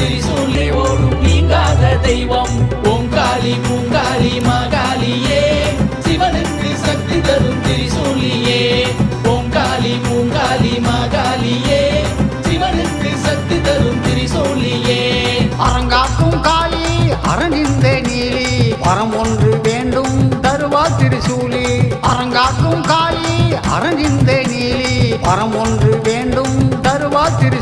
தரும் சொல்லி ஓடும் நீங்காத தெய்வம். ஓங்காளி பூங்காளி மகாலியே சிவனுக்கு சக்தி தரும் திரிசூலியே. ஓங்காளி பூங்காளி மகாலியே சிவனுக்கு சக்தி தரும் திரிசூலியே. அரங்காக்கும் காளி அரங்கிந்த நீலி. வரம் ஒன்று வேண்டும் தருவா திரிசூலி. அரங்காக்கும் காளி அரங்கிந்த நீலி. வரம் ஒன்று வேண்டும் தருவா திரு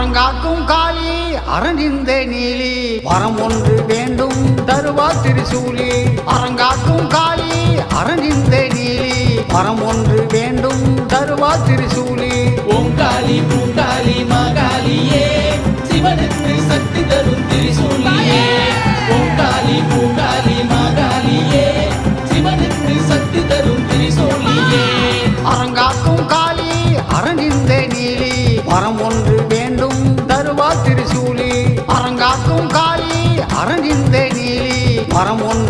அரங்காக்கும் காளி அரணிந்த நீலி. வரம் ஒன்று வேண்டும் தருவா திரிசூலி. அரங்காக்கும் காளி அரணிந்த நீலி. வரம் ஒன்று வேண்டும் தருவா திரு நீலி வரம் ஒன்று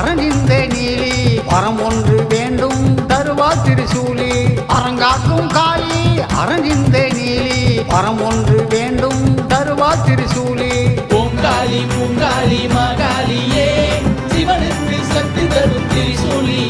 அரணிந்த நீலி வரம் ஒன்று வேண்டும் தருவா திருசூலி. அரங்காக்கும் காளி அரணிந்த நீலி வரம் ஒன்று வேண்டும் தருவா திருசூலி. ஓங்காளி பூங்காளி மகாலியே சிவனுக்கு சக்தி தரும் திரிசூலியே